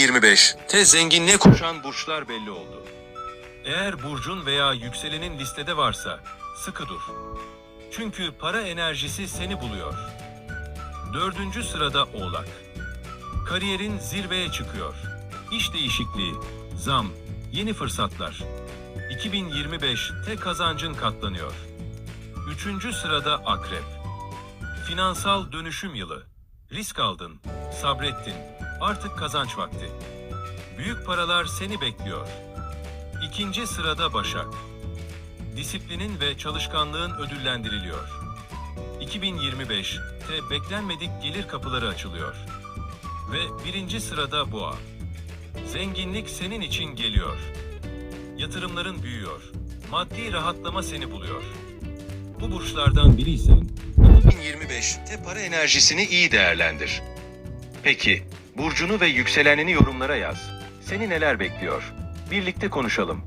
2025 te zenginliğe koşan burçlar belli oldu. Eğer burcun veya yükselenin listede varsa sıkı dur. Çünkü para enerjisi seni buluyor. Dördüncü sırada Oğlak. Kariyerin zirveye çıkıyor. İş değişikliği, zam, yeni fırsatlar. 2025'te kazancın katlanıyor. Üçüncü sırada Akrep. Finansal dönüşüm yılı. Risk aldın, sabrettin. Artık kazanç vakti. Büyük paralar seni bekliyor. İkinci sırada Başak. Disiplinin ve çalışkanlığın ödüllendiriliyor. 2025'te beklenmedik gelir kapıları açılıyor. Ve birinci sırada Boğa. Zenginlik senin için geliyor. Yatırımların büyüyor. Maddi rahatlama seni buluyor. Bu burçlardan biriysen 2025 te para enerjisini iyi değerlendir. Peki, burcunu ve yükselenini yorumlara yaz. Seni neler bekliyor? Birlikte konuşalım.